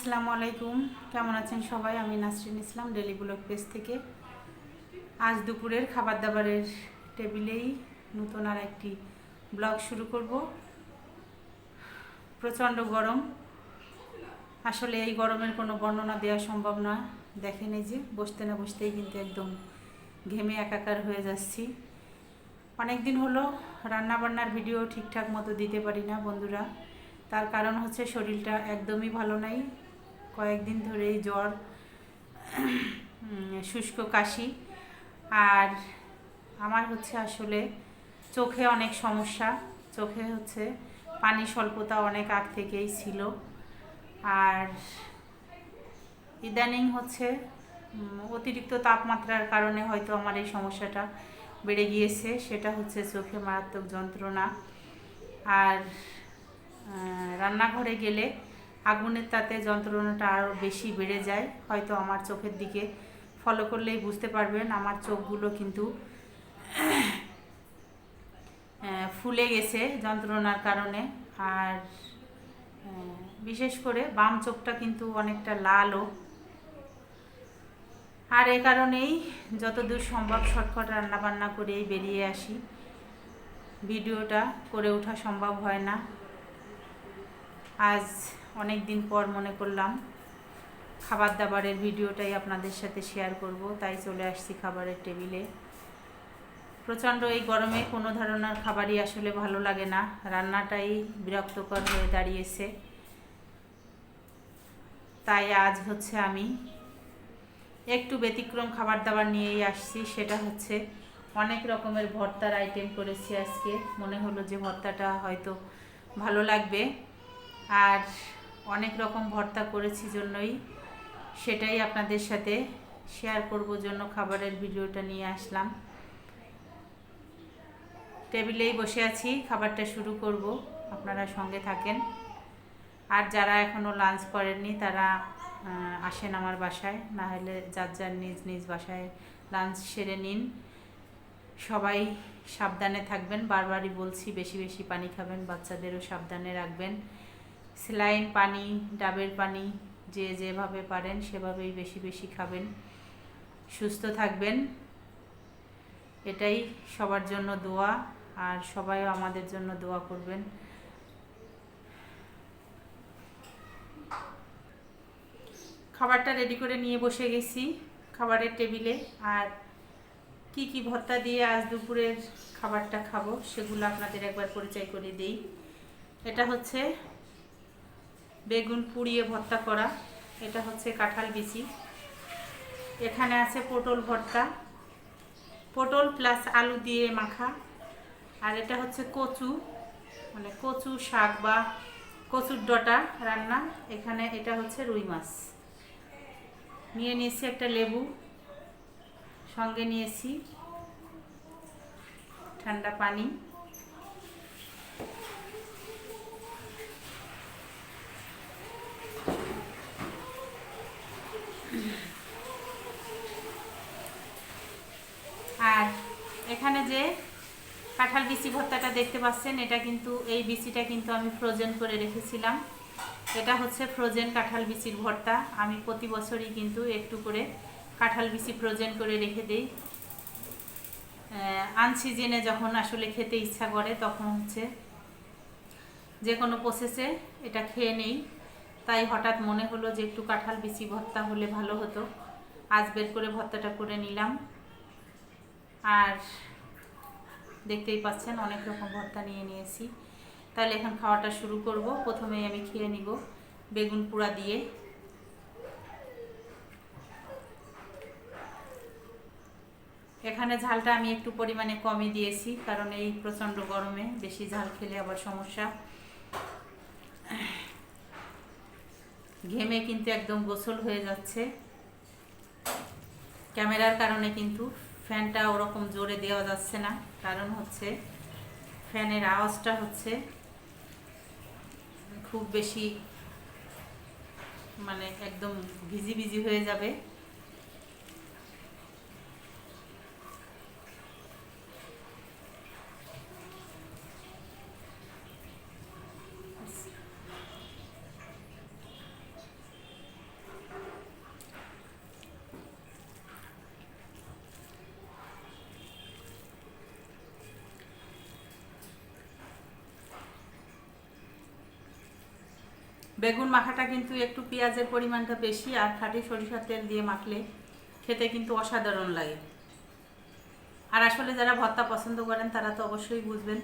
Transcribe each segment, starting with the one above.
আসসালামু আলাইকুম। কেমন আছেন সবাই? আমি Nasrin Islam daily blog page থেকে। আজ দুপুরের খাবার দাবারের টেবিলেই নতুন আর একটি ব্লগ শুরু করব। প্রচণ্ড গরম। আসলে এই গরমের কোনো বর্ণনা দেওয়া সম্ভব নয় দেখেন এই যে, বসতে না বসতেই কিন্তু একদম ঘেমে একাকার হয়ে যাচ্ছি। অনেক দিন হলো রান্নাবান্নার ভিডিও ঠিকঠাক মতো দিতে পারি না বন্ধুরা। তার কারণ হচ্ছে শরীরটা একদমই ভালো নাই। কয়েকদিন ধরেই জ্বর শুষ্ক কাশি। আর আমার হচ্ছে আসলে চোখে অনেক সমস্যা। চোখে হচ্ছে পানি স্বল্পতা অনেক আগ থেকেই ছিল। আর ইদানিং হচ্ছে অতিরিক্ত তাপমাত্রার কারণে হয়তো আমার এই সমস্যাটা বেড়ে গিয়েছে। সেটা হচ্ছে চোখে মারাত্মক যন্ত্রণা। আর রান্নাঘরে গেলে আগুনের তাতে যন্ত্রণাটা আরও বেশি বেড়ে যায়। হয়তো আমার চোখের দিকে ফলো করলেই বুঝতে পারবেন, আমার চোখগুলো কিন্তু ফুলে গেছে যন্ত্রণার কারণে। আর বিশেষ করে বাম চোখটা কিন্তু অনেকটা লালও। আর এ কারণেই যতদূর সম্ভব শর্টকাট রান্নাবান্না করেই বেরিয়ে আসি। ভিডিওটা করে ওঠা সম্ভব হয় না। আজ অনেক দিন পর মনে করলাম খাবার দাবারের ভিডিওটাই আপনাদের সাথে শেয়ার করব, তাই চলে আসছি খাবারের টেবিলে প্রচণ্ড এই গরমে কোনো ধরনের খাবারই আসলে ভালো লাগে না, রান্নাটাই বিরক্তকর হয়ে দাঁড়িয়েছে। তাই আজ হচ্ছে আমি একটু ব্যতিক্রম খাবার দাবার নিয়েই আসছি, সেটা হচ্ছে অনেক রকমের ভর্তার আইটেম করেছি আজকে। মনে হলো যে ভর্তাটা হয়তো ভালো লাগবে। আর অনেক রকম ভর্তা করেছি জন্যই। সেটাই আপনাদের সাথে শেয়ার করব জন্য খাবারের ভিডিওটা নিয়ে আসলাম। টেবিলেই বসে আছি, খাবারটা শুরু করব, আপনারা সঙ্গে থাকেন। আর যারা এখনও লাঞ্চ করেননি, তারা আসেন আমার বাসায় না হলে যার যার নিজ নিজ বাসায় লাঞ্চ সেরে নিন। সবাই সাবধানে থাকবেন, বারবারই বলছি, বেশি বেশি পানি খাবেন, বাচ্চাদেরও সাবধানে রাখবেন। স্যালাইন পানি, ডাবের পানি যে যেভাবে পারেন সেভাবেই বেশি বেশি খাবেন। সুস্থ থাকবেন। এটাই সবার জন্য দোয়া আর সবাইও আমাদের জন্য দোয়া করবেন। খাবারটা রেডি করে নিয়ে বসে গেছি খাবারের টেবিলে। আর কি কি ভর্তা দিয়ে আজ দুপুরের খাবারটা খাব সেগুলো আপনাদের একবার পরিচয় করে দিই। এটা হচ্ছে বেগুন পুড়িয়ে ভর্তা করা। এটা হচ্ছে কাঁঠাল বিচি। এখানে আছে পটল ভর্তা। পটল প্লাস আলু দিয়ে মাখা। আর এটা হচ্ছে কচু। মানে কচু শাক বা কচুর ডটা রান্না। এখানে এটা হচ্ছে রুই মাছ। নিয়ে নিয়েছি একটা লেবু। সঙ্গে নিয়েছি ঠান্ডা পানি। আর এখানে যে কাঁঠাল বিচি ভর্তাটা দেখতে পাচ্ছেন, এটা কিন্তু এই বিচিটা কিন্তু আমি ফ্রোজেন করে রেখেছিলাম। এটা হচ্ছে ফ্রোজেন কাঁঠাল বিচির ভর্তা। আমি প্রতি বছরই কিন্তু একটু করে কাঁঠাল বিচি ফ্রোজেন করে রেখে দিই। আনসিজনে যখন আসলে খেতে ইচ্ছা করে, তখন হচ্ছে যে কোনো প্রসেসে এটা খেয়ে নেই। তাই হঠাৎ মনে হলো যে একটু কাঁঠাল বিচি ভর্তা হলে ভালো হতো। আজ বের করে ভর্তাটা করে নিলাম। আর দেখতেই পাচ্ছেন, অনেক রকম ভর্তা নিয়ে নিয়েছি। তাহলে এখন খাওয়াটা শুরু করব। প্রথমেই আমি খেয়ে নিব বেগুন পোড়া দিয়ে। এখানে ঝালটা আমি একটু পরিমাণে কমই দিয়েছি, কারণ এই প্রচণ্ড গরমে বেশি ঝাল খেলে আবার সমস্যা। ঘেমে কিন্তু একদম গোসল হয়ে যাচ্ছে। ক্যামেরার কারণে কিন্তু ফ্যানটা ওরকম জোরে দেওয়া যাচ্ছে না। কারণ হচ্ছে ফ্যানের আওয়াজটা হচ্ছে খুব বেশি মানে একদম ভিজি ভিজি হয়ে যাবে। বেগুন মাখাটা কিন্তু একটু পেঁয়াজের পরিমাণটা বেশি আর খাঁটি সরিষার তেল দিয়ে মাখলে খেতে কিন্তু অসাধারণ লাগে। আর আসলে যারা ভর্তা পছন্দ করেন, তারা তো অবশ্যই বুঝবেন,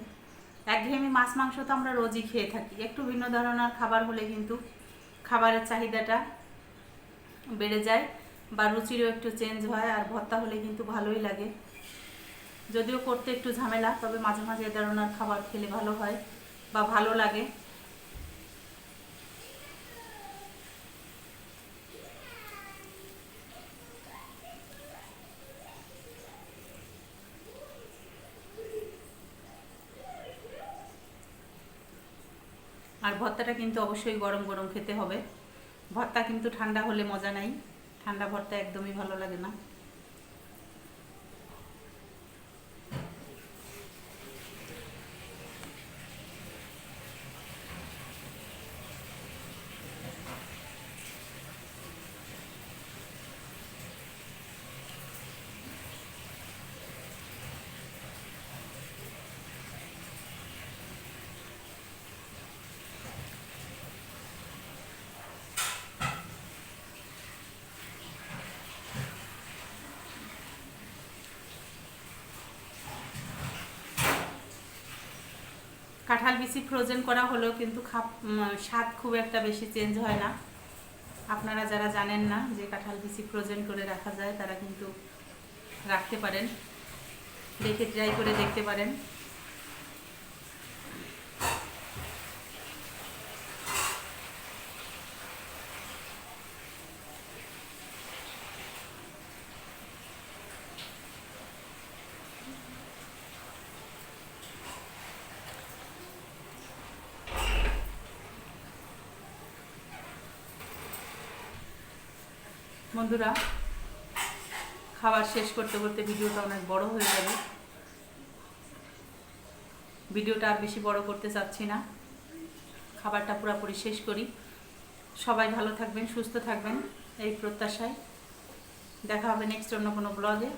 একঘেয়েমি মাছ মাংস তো আমরা রোজই খেয়ে থাকি। একটু ভিন্ন ধরনের খাবার হলে কিন্তু খাবারের চাহিদাটা বেড়ে যায় বা রুচিরও একটু চেঞ্জ হয় আর ভর্তা হলে কিন্তু ভালোই লাগে। যদিও করতে একটু ঝামেলা, তবে মাঝে মাঝে এ ধরনের খাবার খেলে ভালো হয় বা ভালো লাগে। আর ভর্তাটা কিন্তু অবশ্যই গরম গরম খেতে হবে। ভর্তা কিন্তু ঠান্ডা হলে মজা নাই। ঠান্ডা ভর্তা একদমই ভালো লাগে না। কাঁঠাল বিচি ফ্রোজেন করা হলেও কিন্তু খাপ স্বাদ খুব একটা বেশি চেঞ্জ হয় না। আপনারা যারা জানেন না যে কাঁঠাল বিচি ফ্রোজেন করে রাখা যায়, তারা কিন্তু রাখতে পারেন। দেখে ট্রাই করে দেখতে পারেন। বন্ধুরা, খাবার শেষ করতে করতে ভিডিওটা অনেক বড় হয়ে যাবে। ভিডিওটা আর বেশি বড় করতে চাচ্ছি না। খাবারটা পুরোপুরি শেষ করি। সবাই ভালো থাকবেন, সুস্থ থাকবেন, এই প্রত্যাশায়। দেখা হবে নেক্সট অন্য কোনো ব্লগে